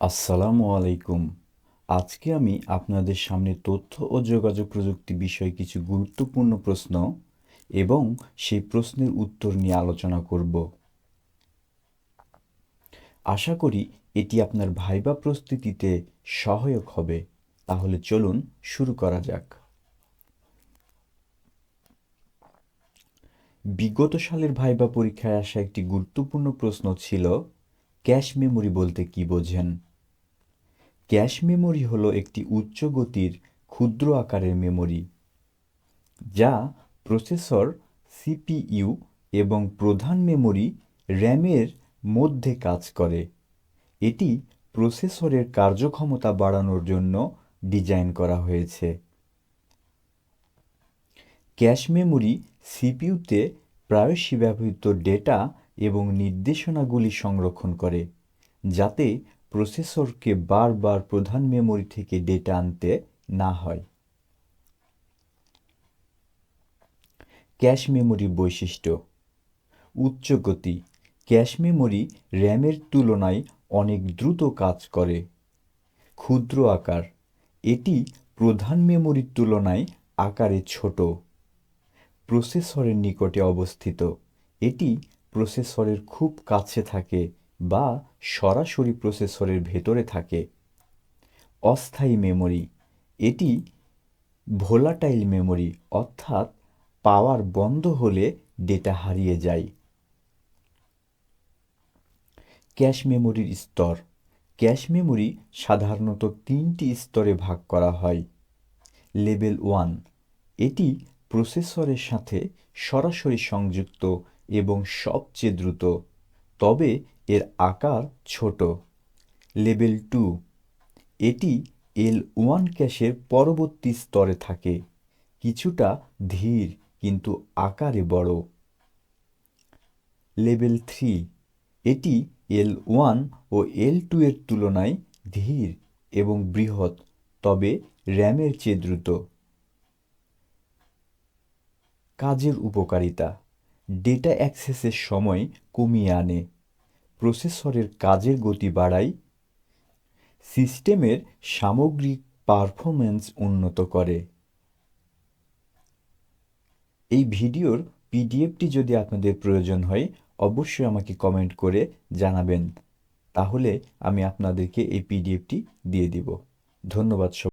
আসসালামু আলাইকুম। আজকে আমি আপনাদের সামনে তথ্য ও যোগাযোগ প্রযুক্তি বিষয়ে কিছু গুরুত্বপূর্ণ প্রশ্ন এবং সেই প্রশ্নের উত্তর নিয়ে আলোচনা করব। আশা করি এটি আপনার ভাইবা প্রস্তুতিতে সহায়ক হবে। তাহলে চলুন শুরু করা যাক। বিগত সালের ভাইবা পরীক্ষায় আসা একটি গুরুত্বপূর্ণ প্রশ্ন ছিল, ক্যাশ মেমোরি বলতে কি বোঝেন? ক্যাশ মেমোরি হল একটি উচ্চ গতির ক্ষুদ্র আকারের মেমোরি, যা প্রসেসর, সিপিইউ এবং প্রধান মেমোরি র্যামের মধ্যে কাজ করে। এটি প্রসেসরের কার্যক্ষমতা বাড়ানোর জন্য ডিজাইন করা হয়েছে। ক্যাশ মেমোরি সিপিইউতে প্রায়শই ব্যবহৃত ডেটা এবং নির্দেশনাগুলি সংরক্ষণ করে, যাতে প্রসেসরকে বারবার প্রধান মেমোরি থেকে ডেটা আনতে না হয়। ক্যাশ মেমরি বৈশিষ্ট্য। উচ্চ গতি। ক্যাশ মেমোরি র্যামের তুলনায় অনেক দ্রুত কাজ করে। ক্ষুদ্র আকার। এটি প্রধান মেমোরির তুলনায় আকারে ছোট। প্রসেসরের নিকটে অবস্থিত। এটি প্রসেসরের খুব কাছে থাকে। বা সরাসরি প্রসেসরের ভেতরে থাকে। অস্থায়ী মেমরি, এটি ভোলাটাইল মেমরি, অর্থাৎ পাওয়ার বন্ধ হলে ডেটা হারিয়ে যায়। ক্যাশ মেমরির স্তর, ক্যাশ মেমোরি সাধারণত তিনটি স্তরে ভাগ করা হয়। লেভেল ওয়ান, এটি প্রসেসরের সাথে সরাসরি সংযুক্ত এবং সবচেয়ে দ্রুত। তবে এর আকার ছোট। লেভেল টু, এটি এল ওয়ান ক্যাশের পরবর্তী স্তরে থাকে। কিছুটা ধীর, কিন্তু আকারে বড়। লেভেল থ্রি, এটি এল ওয়ান ও এল টু এর তুলনায় ধীর এবং বৃহৎ, তবে র্যামের চেয়ে দ্রুত। কাজের উপকারিতা ডেটা অ্যাক্সেসের সময় কমিয়ে আনে প্রসেসরের কাজের গতি বাড়ায় সিস্টেমের সামগ্রিক পারফরম্যান্স উন্নত করে। এই ভিডিওর পিডিএফটি যদি আপনাদের প্রয়োজন হয়, অবশ্যই আমাকে কমেন্ট করে জানাবেন। তাহলে আমি আপনাদেরকে এই পিডিএফটি দিয়ে দিব। ধন্যবাদ সবাই